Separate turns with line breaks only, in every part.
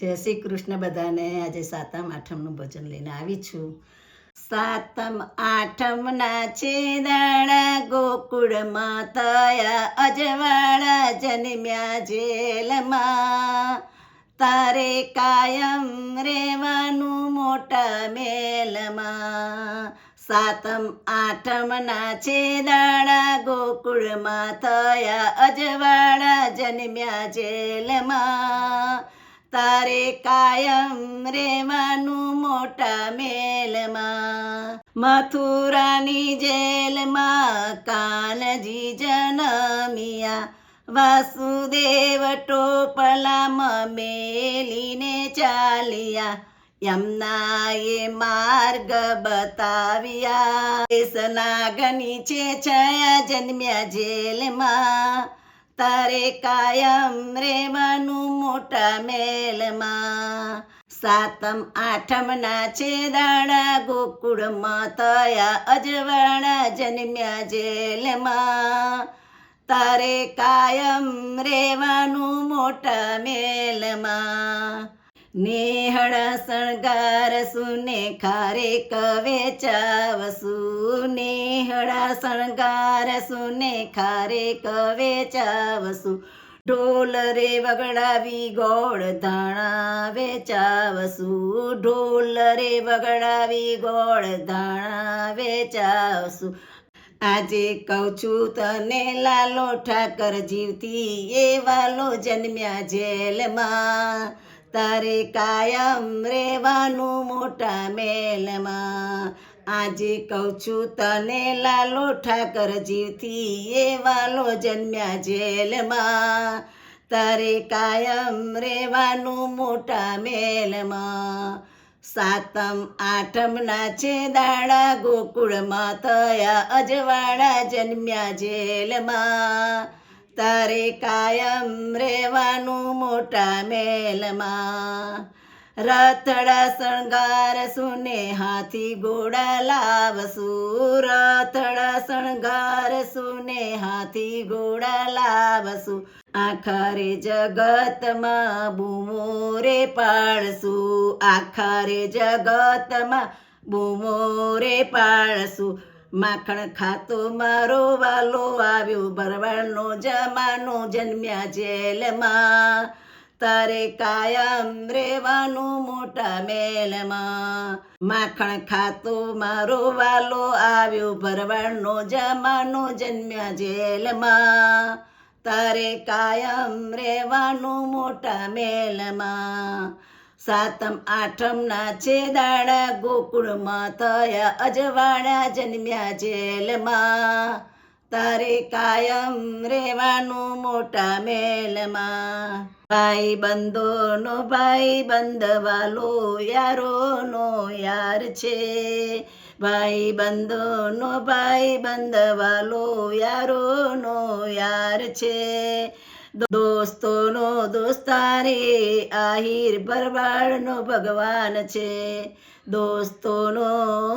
જય શ્રી કૃષ્ણ બધાને. આજે સાતમ આઠમનું ભજન લઈને આવી છું. સાતમ આઠમના છે દાડા ગોકુળમાં થયા અજવાળા જન્મ્યા જેલમાં. તારે કાયમ રેવાનું મોટા મેલમાં. સાતમ આઠમના છે દાડા ગોકુળમાં થયા અજવાળા જન્મ્યા જેલમાં. તારે કાયમ રેવાનું મોટા મેલમાં. મથુરાની જેલમાં કાનજી જનમિયા. વાસુદેવ ટોપલામાં મેલીને ચાલ્યા. યમનાએ માર્ગ બતાવ્યા. નાગની છે છયા જન્મ્યા જેલમાં. તારે કાયમ રેવાનું મોટા મેલમાં સાતમ આઠમના છે દાણા ગોકુળમાં થયા અજવાણા જન્મ્યા જેલમાં તારે કાયમ રેવાનું મોટા મેલમાં નેહળ શણગાર સુને ખારે કવે ચાવસુ. નેહળા શણગાર સુને ખારે કવે ચાવસુ. ઢોલ રે વગડાવી ગોળ ધાણા વેચાવસુ ઢોલ રે વગડાવી ગોળ ધાણા વેચાવસુ આજે કહું છું તને લાલો ઠાકર જીવતી, એ વાલો જન્મ્યા જેલમાં. તારે કાયમ રેવાનું મોટા મેલમાં. આજે કહું છું તને લાલો ઠાકર એ વાલો જન્મ્યા જેલમાં. તારે કાયમ રેવાનું મોટા મેલમાં. સાતમ, આઠમના છે દાડા ગોકુળમાં થયા અજવાળા જન્મ્યા જેલમાં. તારે કાયમ રહેવાનું મોટા મેલમાં. રથડા શણગાર સુને હાથી ઘોડા લાવશું. રથડા શણગાર સુને હાથી ઘોડા લાવશું. આખારે જગતમાં બૂમો રે પાડશું આખારે જગતમાં બૂમો રે પાડશું માખણ ખાતો મારો વાલો આવ્યો ભરવાડનો જમાનો જન્મ્યા જેલમાં. તારે કાયમ રેવાનું મોટા મેલમાં. માખણ ખાતો મારો વાલો આવ્યો ભરવાડનો જમાનો જન્મ્યા જેલમાં. તારે કાયમ રેવાનું મોટા મેલમાં. સાતમ, આઠમના છે દાડા, ગોકુળમાં થયા અજવાળા જન્મ્યા જેલમાં તારે કાયમ રેવાનું મોટા મેલમાં ભાઈ બંધોનો ભાઈ બંધવાલો યારોનો યાર છે. ભાઈ બંધોનો ભાઈ બંધવાલો યારોનો યાર છે. દોસ્તોનો દોસ્તારે, આહિર ભરવાડનો ભગવાન છે. દોસ્તોનો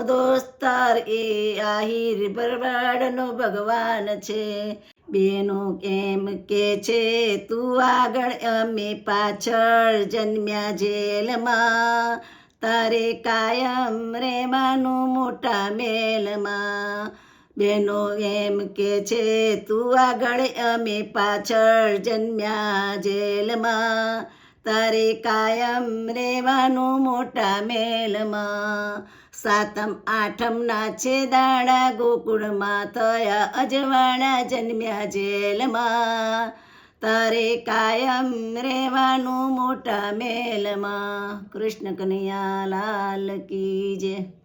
દોસ્તાર એ આહિર ભરવાડનો ભગવાન છે. બેનો કેમ કે છે, તું આગળ અમે પાછળ જન્મ્યા જેલમાં. તારે કાયમ રેવાનું મોટા મેલમાં બેનો એમ કે છે, તું આગળ અમે પાછળ જન્મ્યા જેલમાં. તારે કાયમ રહેવાનું મોટા મેલમાં. સાતમ આઠમ ના છે દાડા ગોકુળમાં થયા અજવાળા જન્મ્યા જેલમાં. તારે કાયમ રહેવાનું મોટા મેલમાં. કૃષ્ણ કનૈયા લાલ કી જય.